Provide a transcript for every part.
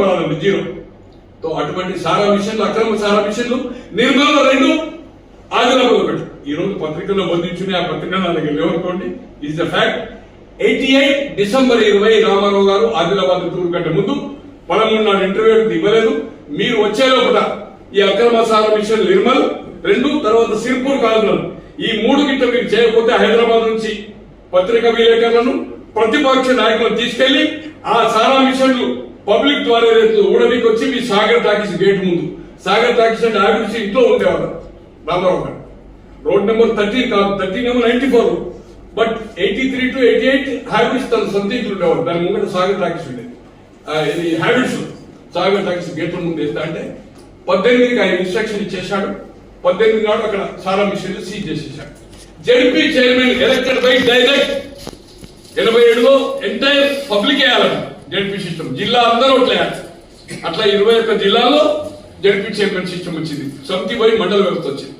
పడాలండి zero. తో అటువంటి సారా మిషన్లు అక్రమ సారా మిషన్లు నిర్మల రెండు ఆదిలాబాద్ ఒకటి ఈ రోజు పత్రికల్లో బంధించుని ఆ పత్రిక నా దగ్గర లేవనుకోండి is the fact eighty eight December ఇరవై రామారావు గారు ఆదిలాబాద్ టూర్ కంటే ముందు పదమూడు నాడు ఇంటర్వ్యూ ఇవ్వలేదు మీరు వచ్చే లోపల ఈ అక్రమ సారా మిషన్ నిర్మల్ రెండు తర్వాత సిర్పూర్ కాలువలు ఈ మూడు గిట్ట మీరు చేయకపోతే హైదరాబాద్ నుంచి పత్రికా విలేకరులను ప్రతిపక్ష నాయకులను తీసుకెళ్ళి ఆ సారా మిషన్లు పబ్లిక్ ద్వారా ఏదైతే ఊడనికి వచ్చి మీ సాగర్ టాకీస్ గేట్ ముందు. సాగర్ టాకీస్ అంటే ఆవిడిసి ఇంట్లో ఉండేవారు రామారావు గారు. రోడ్ నెంబర్ థర్టీన్ కాదు thirteen number ninety four. But eighty three to eighty eight habits తన సొంత ఉండేవారు దాని ముందు సాగర్ టాకీస్ ఉండేది. ఇది హ్యాబిట్స్. సాగర్ టాకీస్ గేట్ ముందు వేస్తా అంటే పద్దెనిమిదికి ఆయన ఇన్స్ట్రక్షన్ ఇచ్చేశాడు. పద్దెనిమిది నాడు అక్కడ సారా మిషన్లు సీజ్ చేసేశాడు. ZP chairman elected by direct. ఎనభై ఏడులో ఎంటైర్ పబ్లిక్ వేయాలంట జడ్పీ సిస్టమ్ జిల్లా అందరూ ఒకటే అట్లా ఇరవై ఒక్క జిల్లాలో జడ్పీ చైర్మన్ సిస్టమ్ వచ్చింది. సమితి పోయి మండల వ్యవస్థ వచ్చింది.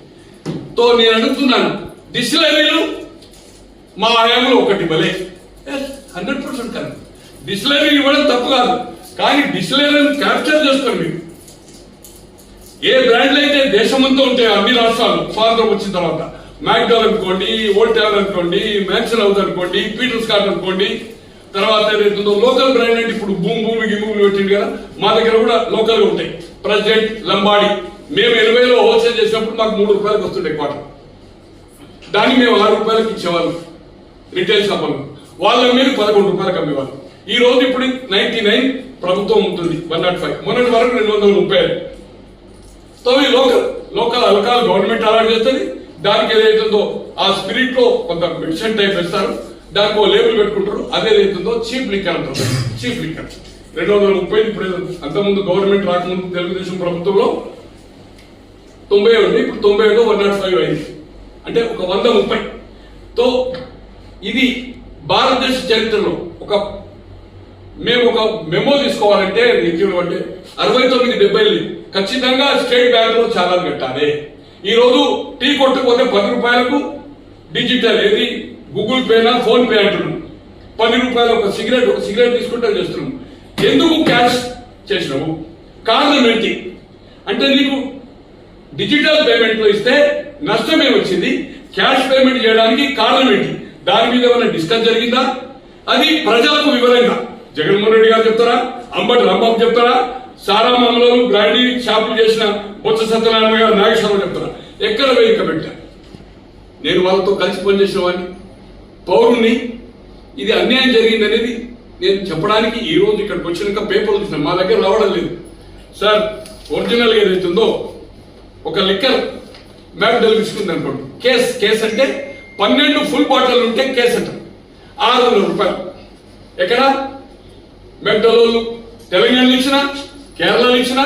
తో నేను అడుగుతున్నాను డిస్టిలరీలు మా హయాంలో ఒకటి భలే. హండ్రెడ్ పర్సెంట్ కాదు డిస్టిలరీ ఇవ్వడం తప్పు కాదు. కానీ డిస్టిలరీని క్యాప్చర్ చేసుకోండి మీరు. ఏ బ్రాండ్లు అయితే దేశమంతా ఉంటాయో అన్ని రాష్ట్రాలు స్వాతంత్రం వచ్చిన తర్వాత మ్యాక్డాల్ అనుకోండి ఓల్టాల్ అనుకోండి మ్యాక్సన్ హౌస్ అనుకోండి పీటర్స్ కార్ అనుకోండి తర్వాత ఏదైతుందో లోకల్ బ్రాండ్ అంటే ఇప్పుడు భూమి భూమి గిమ్ములు పెట్టింది కదా మా దగ్గర కూడా లోకల్గా ఉంటాయి. ప్రజెంట్ లంబాడి మేము ఎనభైలో హోల్సేల్ చేసినప్పుడు మాకు మూడు రూపాయలకు వస్తుండే క్వార్టర్ దాన్ని మేము ఆరు రూపాయలకు ఇచ్చేవాళ్ళం రిటైల్ షాపులు వాళ్ళ మీద పదకొండు రూపాయలకు అమ్మేవాళ్ళు. ఈ రోజు ఇప్పుడు నైన్టీ నైన్ ప్రభుత్వం ఉంటుంది వన్ నాట్ ఫైవ్ మొన్నటి వరకు రెండు వందల ముప్పై సో ఈ లోకల్ లోకల్ అలకాలు గవర్నమెంట్ అలాట్ చేస్తుంది. దానికి ఏదైతుందో ఆ స్పిరిట్లో కొంత మెడిసిన్ టైప్ ఇస్తారు దానికి ఓ లేబుల్ పెట్టుకుంటారు. అదే ఏదైతుందో చీప్ లిక్కర్ అంటారు చీప్ లిక్కర్ రెండు వందల ముప్పై ఇప్పుడు అంతకుముందు గవర్నమెంట్ రాకముందు తెలుగుదేశం ప్రభుత్వంలో తొంభై ఉంది. ఇప్పుడు తొంభై ఏడు వన్ నాట్ ఫైవ్ అయింది. అంటే ఒక వంద ముప్పై. తో ఇది భారతదేశ చరిత్రలో ఒక మేము ఒక మెమో తీసుకోవాలంటే నిత్యుడు అంటే అరవై తొమ్మిది డెబ్బై ఖచ్చితంగా స్టేట్ బ్యాంక్లో చాలా కట్టాలి. ఈ రోజు టీ కొట్టుకుపోతే పది రూపాయలకు డిజిటల్ ఏది? గూగుల్ పేనా ఫోన్ పే అంటున్నాం పది రూపాయలు ఒక సిగరెట్ ఒక సిగరెట్ తీసుకుంటే చేస్తున్నాం ఎందుకు క్యాష్ చేసినావు? కారణం ఏంటి? అంటే నీకు డిజిటల్ పేమెంట్లో ఇస్తే నష్టమే వచ్చింది క్యాష్ పేమెంట్ చేయడానికి కారణం ఏంటి? దాని మీద ఏమైనా డిస్కస్ జరిగిందా? అది ప్రజలకు వివరంగా. జగన్మోహన్ రెడ్డి గారు చెప్తారా? అంబటి రాంబాబు చెప్తారా? సారా మామూలు బ్రాండీ షాపులు చేసిన బొత్స సత్యనారాయణ గారు నాగేశ్వరరావు చెప్తారా? ఎక్కడ వేదిక పెట్టారు నేను వాళ్ళతో కలిసి పనిచేసిన వాడిని. పౌరుని ఇది అన్యాయం జరిగింది అనేది నేను చెప్పడానికి ఈ రోజు ఇక్కడికి వచ్చినాక పేపర్ చూసిన మా దగ్గర రావడం లేదు. సార్ ఒరిజినల్ ఏదైతే ఏదైతుందో ఒక లిక్కర్ మ్యాప్ తీసుకుంది అనుకోండి. కేస్ కేస్ అంటే పన్నెండు ఫుల్ బాటిల్ ఉంటే కేస్ అంటారు ఆరు వందల రూపాయలు. ఎక్కడ? మెక్డలోళ్ళు తెలంగాణలో ఇచ్చిన కేరళలో ఇచ్చిన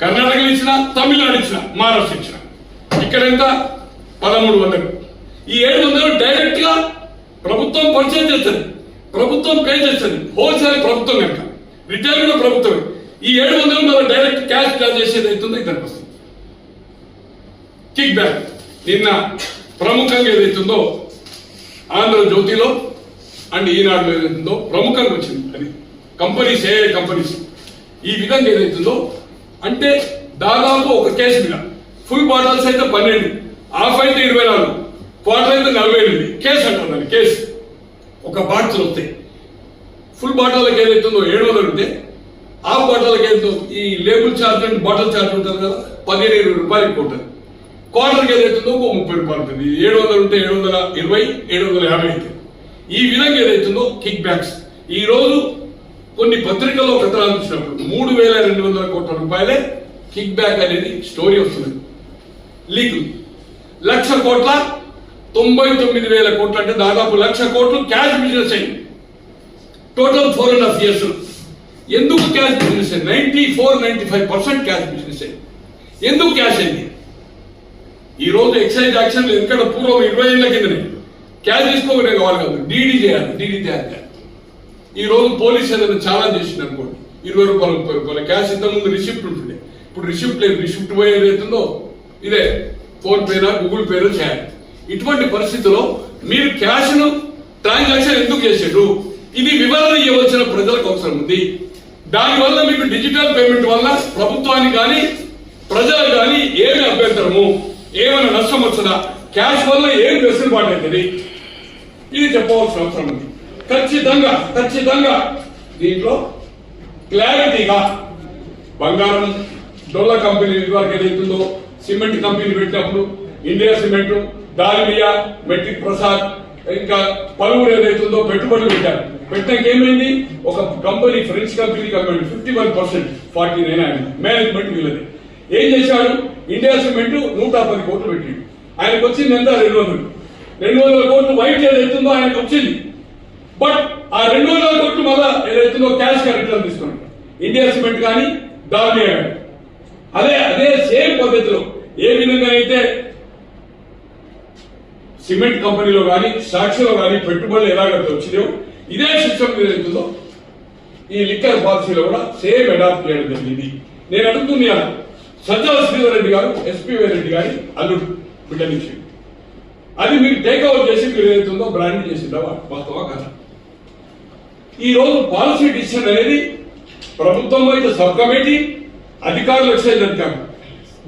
కర్ణాటకలో ఇచ్చిన తమిళనాడు ఇచ్చిన మహారాష్ట్ర ఇచ్చిన. ఇక్కడ ఎంత పదమూడు వందలు. ఈ ఏడు వందలు డైరెక్ట్గా ప్రభుత్వం పరిచయం చేస్తుంది ప్రభుత్వం పే చేస్తుంది. హోల్సేల్ ప్రభుత్వం కనుక రిటైల్ కూడా ప్రభుత్వమే. ఈ ఏడు వందలు మనం డైరెక్ట్ క్యాష్ డ్రా చేసేది అవుతుందో ఇద్దరికి వస్తుంది. Kick back. నిన్న ప్రముఖంగా ఏదైతుందో ఆంధ్రజ్యోతిలో అండ్ ఈనాడులో ఏదైతుందో ప్రముఖంగా వచ్చింది. అది కంపెనీస్ ఏ కంపెనీస్. ఈ విధంగా ఏదైతుందో అంటే దాదాపు ఒక కేసు మీద. ఫుల్ బాటల్స్ అయితే పన్నెండు. హాఫ్ అయితే ఇరవై నాలుగు. క్వార్టర్ అయితే నలభై ఎనిమిది కేసు అంటున్నాను కేసు. ఒక బాటిల్ వస్తాయి ఫుల్ బాటిల్కి ఏదైతుందో ఏడు వందలు ఉంటే ఆ బాటిల్కి ఏదో ఈ label charge and bottle charge ఉంటుంది కదా పదిహేను ఇరవై రూపాయలు ఎక్కువ ఉంటుంది. క్వార్టర్కి ఏదైతుందో ఒక ముప్పై రూపాయలు ఉంటుంది. ఏడు వందలు ఉంటే ఏడు వందల ఇరవై ఏడు వందల యాభై అవుతుంది ఈ విధంగా ఏదైతుందో కిక్ బ్యాక్స్ ఈ రోజు కొన్ని పత్రికల్లో కథనాలు చూసినప్పుడు మూడు వేల రెండు వందల కోట్ల రూపాయలే కిక్ బ్యాక్ అనేది స్టోరీ వస్తుంది లీక్ లక్ష కోట్ల తొంభై తొమ్మిది వేల కోట్లు అంటే దాదాపు లక్ష కోట్లు క్యాష్ బిజినెస్ అయింది total four and half years ఎందుకు క్యాష్ బిజినెస్ అయింది ninety four ninety five percent cash business అయింది ఎందుకు క్యాష్ అయింది ఈ రోజు ఎక్సైజ్ యాక్షన్ ఎక్కడ పూర్వం ఇరవై ఏళ్ళ కిందనే. క్యాష్ తీసుకోకనే కావాలి కాదు. డీడీ చేయాలి డీడీ తయారు చేయాలి. ఈ రోజు పోలీస్ ఏదైనా చాలా చేసింది అనుకోండి. ఇరవై రూపాయలు ముప్పై రూపాయలు క్యాష్ ఇంతకుముందు రిసిప్ట్ ఉంటుండే. ఇప్పుడు రిసిప్ట్ లేదు. రిసిప్ట్ పోయి ఏదైతుందో? ఇదే ఫోన్ పేనా? గూగుల్ పేలో చేయాలి ఇటువంటి పరిస్థితిలో మీరు క్యాష్ను ట్రాన్సాక్షన్ ఎందుకు చేసారు ఇది వివరణ ఇవ్వవలసిన ప్రజలకు అవసరం ఉంది. దానివల్ల మీకు డిజిటల్ పేమెంట్ వల్ల ప్రభుత్వానికి కానీ ప్రజలకు కానీ ఏమి అభ్యంతరము? ఏమైనా నష్టం వచ్చినా క్యాష్ వల్ల ఏం వెసులుబాటు అవుతుంది? ఇది చెప్పవలసిన అవసరం ఉంది. ఖచ్చితంగా ఖచ్చితంగా దీంట్లో క్లారిటీగా బంగారం డొల్ల కంపెనీ వరకు ఏదైతుందో సిమెంట్ కంపెనీ పెట్టినప్పుడు India cement Dalmia Matrix Prasad ఇంకా పలువురు ఏదైతుందో పెట్టుబడులు పెట్టారు. పెట్టినాక ఏమైంది? ఒక company French company company fifty one percent forty nine ఆయన. మేనేజ్మెంట్ వీళ్ళది. ఏం చేశాడు? ఇండియా సిమెంట్ నూట పది కోట్లు పెట్టిండు. ఆయనకు వచ్చింది ఎంత రెండు వందలు. రెండు వందల కోట్లు వైట్ ఏదైతుందో ఆయనకు వచ్చింది. బట్ ఆ రెండు వందల కోట్లు మళ్ళా ఏదైతుందో క్యాష్గా రిటర్న్ తీసుకున్నాడు. ఇండియా సిమెంట్ కానీ దాని అదే అదే సేమ్ పద్ధతిలో. ఏ విధంగా అయితే సిమెంట్ కంపెనీలో కానీ సాక్షిలో కానీ పెట్టుబడులు ఎలాగైతే వచ్చినాయో ఇదే సిస్టమ్ ఏదైతుందో ఈ లిక్కర్ పాలసీలో కూడా సేమ్ అడాప్ట్ చేయడం జరిగింది. నేను అడుగుతున్నాను సజ్జల శ్రీధర్ రెడ్డి గారు ఎస్పీ రెడ్డి గారి అల్లుడు బిడ్డ నుంచి. అది మీరు టేక్ ఓవర్ చేసి మీరు ఏదైతుందో బ్రాండ్ చేసిందా వాస్తవా కదా? ఈ రోజు పాలసీ డిసిషన్ అనేది ప్రభుత్వం అయితే సబ్ కమిటీ అధికారులు ఎక్సైజ్ అధికారులు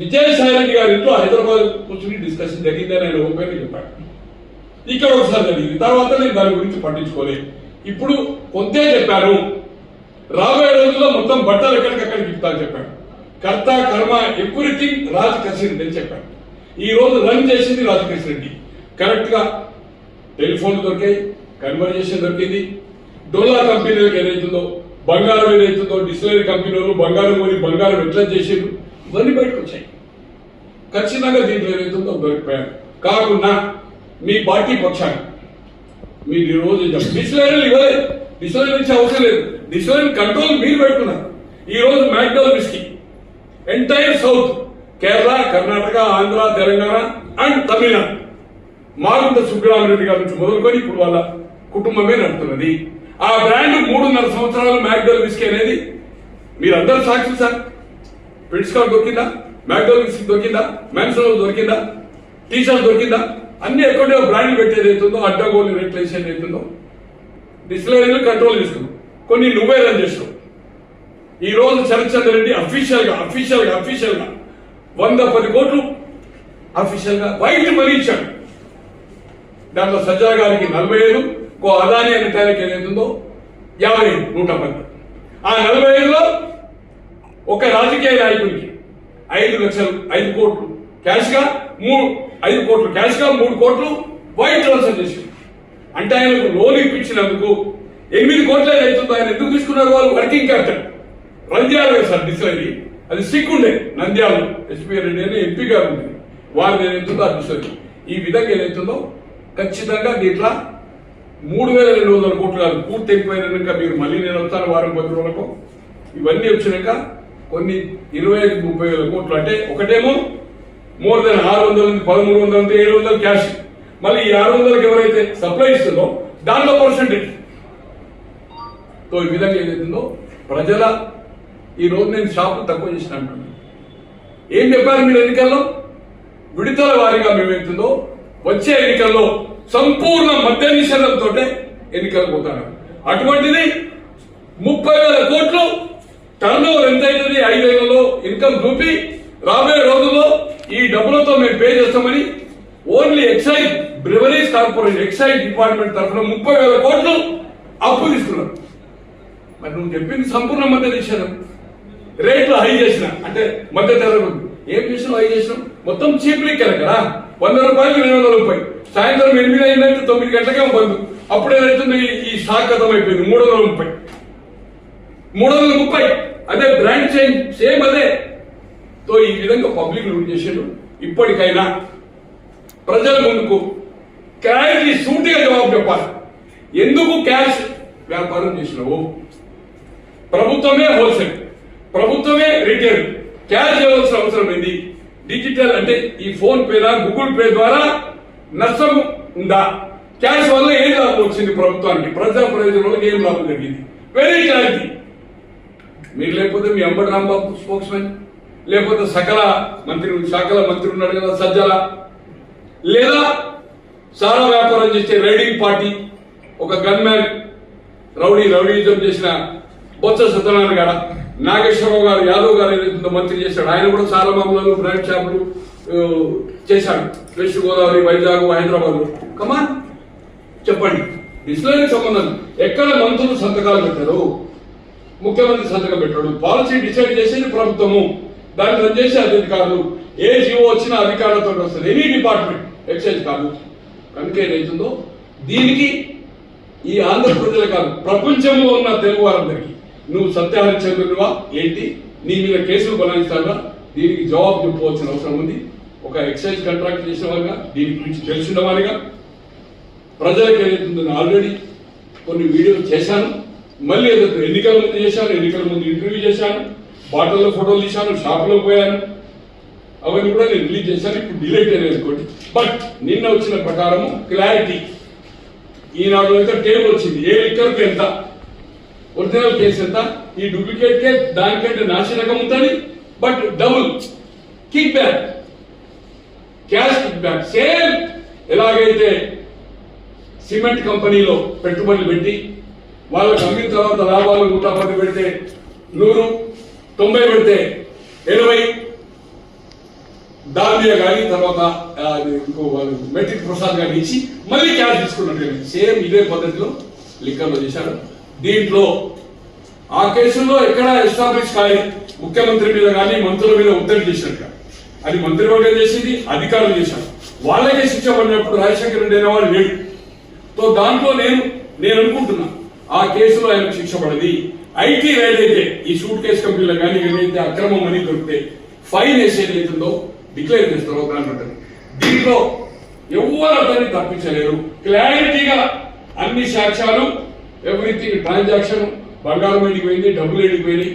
విజయసాయి రెడ్డి గారి ఇంట్లో హైదరాబాద్ కూర్చుని డిస్కషన్ జరిగిందని ఆయన ఓపెన్ చెప్పాడు. ఇక్కడ ఒకసారి జరిగింది. తర్వాత నేను దాని గురించి పట్టించుకోలేదు. ఇప్పుడు కొంతే చెప్పాను రాబోయే రోజుల్లో మొత్తం బట్టలు ఎక్కడికక్కడికి ఇస్తాను చెప్పాడు. కర్త కర్మ ఎవ్రీథింగ్ రాజ్ కసిరెడ్డి అని ఈ రోజు రన్ చేసింది రాజ్ రెడ్డి. కరెక్ట్గా టెలిఫోన్ దొరికాయి కన్వర్జేషన్ దొరికింది. డోలా కంపెనీలకు ఏదైతుందో బంగారం ఏదైతుందో డిస్టిలరీ కంపెనీలు బంగారం కొని బంగారం ఎట్లా చేసారు ఇవన్నీ బయటకు వచ్చాయి. ఖచ్చితంగా దీంట్లో ఏదైతుందో దొరికిపోయారు కాకుండా మీ పార్టీ పక్షాన్ని. మీరు ఈ రోజు ఇవ్వలేదు. డిస్టిలరీ నుంచి అవసరం లేదు. డిస్టిలరీ కంట్రోల్ మీరు పెట్టుకున్నారు. ఈ రోజు McDowell whisky entire south Kerala Karnataka Andhra Telangana and Tamil Nadu Magunta Subbarami Reddy గారి నుంచి మొదలుకొని ఇప్పుడు వాళ్ళ కుటుంబమే నడుపుతున్నది. ఆ బ్రాండ్ మూడున్నర సంవత్సరాలు మ్యాక్డోల్ విస్కీ అనేది మీరందరూ సాక్షి సార్. ప్రిన్సిపాల్ దొరికిందా? మ్యాక్డోల్ విస్కీ దొరికిందా? మ్యాన్సోల్ దొరికిందా? టీ దొరికిందా? అన్ని ఎక్కడో బ్రాండ్ పెట్టేది అవుతుందో అడ్డగోలు రేట్లు వేసేది అవుతుందో కంట్రోల్ చేసుకున్నాం కొన్ని నువ్వే రన్ చేసావు ఈ రోజు శరత్చంద్ర రెడ్డి అఫీషియల్గా అఫీషియల్గా అఫీషియల్గా వంద పది కోట్లు అఫీషియల్గా వైట్ మనీ ఇచ్చాడు. దాంట్లో సజ్జా గారికి నలభై ఐదు ఓ అదాని అనే టైంకి ఏదైతుందో యాభై ఐదు, నూట పది. ఆ నలభై ఐదులో ఒక రాజకీయ నాయకుడికి ఐదు లక్షలు ఐదు కోట్లు. క్యాష్గా మూడు ఐదు కోట్లు క్యాష్గా మూడు కోట్లు వైట్ ట్రాన్స్ఫర్ చేసి అంటే ఆయనకు లోన్ ఇప్పించినందుకు ఎనిమిది కోట్ల అవుతుందో ఆయన ఎందుకు తీసుకున్నారు వాళ్ళు? Working capital. Run sir decide అది సిక్ ఉండే నంద్యాల ఎస్పీ రెడ్డి అని ఎంపీ గారు ఉంది వారు ఏదైతుందో ఆ డిస్లరీ ఈ విధంగా ఏదైతుందో ఖచ్చితంగా దీంట్లో మూడు వేల రెండు వందల కోట్లు కాదు పూర్తి ఎక్కువైనాక మీరు మళ్ళీ నేను వస్తాను వారం పది రోజులకు ఇవన్నీ వచ్చినాక కొన్ని ఇరవై ఐదు ముప్పై వేల కోట్లు. అంటే ఒకటేమో మోర్ దెన్ ఆరు వందల నుంచి పదమూడు వందల నుంచి ఏడు వందలు క్యాష్ మళ్ళీ ఈ ఆరు వందలకు ఎవరైతే సప్లై ఇస్తుందో దాంట్లో పర్సంటేజ్తో ఈ విధంగా ఏదైతుందో ప్రజల ఈ రోజు నేను షాపు తక్కువ చేసిన ఏం చెప్పారు మీరు ఎన్నికల్లో? విడతల వారీగా మేము వచ్చే ఎన్నికల్లో సంపూర్ణ మద్య నిషేధంతో ఎన్నికలకు పోతాడు అటువంటిది ముప్పై వేల కోట్లు టర్న్ ఓవర్ ఎంత అవుతుంది ఐదేళ్ళలో ఇన్కమ్ చూపి రాబోయే రోజుల్లో ఈ డబ్బులతో మేము పే చేస్తామని only excise breweries corporation excise department తరఫున ముప్పై వేల కోట్లు అప్పు తీసుకున్నారు. మరి నువ్వు చెప్పింది సంపూర్ణ మధ్య నిషేధం. రేట్లు హై చేసిన అంటే మధ్య ధరలు ఏం చేసినావు? హై చేసినావు? మొత్తం చీప్ లెక్కలు కదా? వంద రూపాయలు రెండు వందల రూపాయలు సాయంత్రం ఎనిమిది అయిందంటే తొమ్మిది గంటలకే బంధు అప్పుడు ఏదైతుంది ఈ షాక్ అయిపోయింది మూడు వందల ముప్పై. మూడు వందల ముప్పై. అదే బ్రాండ్ చేంజ్ సేమ్ అదే. తో ఈ విధంగా పబ్లిక్ లూట్ చేసాడు. ఇప్పటికైనా ప్రజల ముందుకు క్లారిటీ సూటిగా జవాబు చెప్పాలి. ఎందుకు క్యాష్ వ్యాపారం చేసినావు? ప్రభుత్వమే హోల్సేల్ ప్రభుత్వమే రిటైల్. క్యాష్ ఇవ్వాల్సిన అవసరం ఏంది? డిజిటల్ అంటే ఈ ఫోన్ పేనా గూగుల్ పే ద్వారా నష్టం ఉందా? క్యాష్ వల్ల ఏం లాభం వచ్చింది ప్రభుత్వానికి? ప్రజా ప్రయోజనాలకు ఏం లాభం జరిగింది? వెరీ క్లారిటీ మీరు లేకపోతే మీ అంబటి రాంబాబు స్పోక్స్ మ్యాన్ లేకపోతే సకల మంత్రి సకల మంత్రి ఉన్నాడు కదా సజ్జల. లేదా సారా వ్యాపారం చేసే రైడింగ్ పార్టీ ఒక గన్ మ్యాన్ రౌడీ రౌడీజం చేసిన బొత్స సత్యనారాయణ గారు నాగేశ్వరరావు గారు యాదవ్ గారు ఏదైతే మంత్రి చేశాడు ఆయన కూడా చాలా మామూలు బ్రాండ్ షాపులు చేశాడు. West Godavari Vizag Hyderabad. Come on చెప్పండి. డిస్ప్లేకి సంబంధం. ఎక్కడ మంత్రులు సంతకాలు పెట్టారు? ముఖ్యమంత్రి సంతకం పెట్టాడు. పాలసీ డిసైడ్ చేసేది ప్రభుత్వము. దాంట్లో రన్ చేసే అధికారులు ఏ జీవో వచ్చినా అధికారులతో వస్తుంది. ఎనీ డిపార్ట్మెంట్ ఎక్సైజ్ కాదు. కనుక ఏదైతుందో దీనికి ఈ ఆంధ్ర ప్రజలు కాదు ప్రపంచంలో ఉన్న తెలుగు వారందరికీ నువ్వు సత్యహరిచంద్రుడివా ఏంటి? నీ మీద కేసులు బలాయిస్తావా దీనికి జవాబు చెప్పవలసిన అవసరం ఉంది. ఒక ఎక్సైజ్ కాంట్రాక్ట్ చేసిన వారిగా దీని గురించి తెలిసిన వారిగా ప్రజలకు ఏదైతుందో ఆల్రెడీ కొన్ని వీడియోలు చేశాను. మళ్ళీ ఏదైతే ఎన్నికల ముందు చేశాను ఎన్నికల ముందు ఇంటర్వ్యూ చేశాను. బాటల్లో ఫోటోలు తీశాను షాప్లో పోయాను. అవన్నీ కూడా నేను రిలీజ్ చేశాను ఇప్పుడు డిలేట్ అనేది అనుకోండి. బట్ నిన్న వచ్చిన ప్రకారము క్లారిటీ ఈనాడు అయితే టేబుల్ వచ్చింది? ఏ లిక్కర్కు ఎంత? ఒరిజినల్ కేసు ఎంత? ఈ డూప్లికేట్ కేస్ దానికంటే నాశనకం ఉంటుంది but double kick back cash kick back same ఎలాగైతే సిమెంట్ కంపెనీలో పెట్టుబడులు పెట్టి వాళ్ళకి అమ్మిన తర్వాత లాభాలు నూట పది పెడితే నూరు తొంభై పెడితే ఎనభై. దాల్మియా కానీ తర్వాత ఇంకో వాళ్ళు మెట్రిక్ ప్రసాద్ గారిని ఇచ్చి మళ్ళీ క్యాష్ తీసుకున్నట్టు సేమ్ ఇదే పద్ధతిలో లిక్కర్లో చేశారు. దీంట్లో ఆ కేసుల్లో ఎక్కడ ఎస్టాబ్లిష్ కాలేదు. ముఖ్యమంత్రి మీద కానీ మంత్రుల మీద ఒత్తిడి చేసినట్టుగా అది మంత్రివర్గం చేసింది అధికారులు చేశారు. వాళ్ళకే శిక్ష పడినప్పుడు రాజశేఖర రెడ్డి అనేవాడు లేడు. సో దాంట్లో నేను నేను అనుకుంటున్నా ఆ కేసులో ఆయనకు శిక్ష పడది. ఐటీ రైడ్ అయితే ఈ సూట్ కేసు కంపెనీలో కానీ ఏదైతే అక్రమం అని దొరికితే ఫైన్ వేసేది అవుతుందో డిక్లేర్ చేస్తారో దాని ఉంటుంది. దీంట్లో ఎవరు అతన్ని తప్పించలేరు. క్లారిటీగా అన్ని సాక్ష్యాలు ఎవ్రీథింగ్ ట్రాన్సాక్షన్ బంగారం ఎండిపోయింది డబ్బులు ఎండిపోయినాయి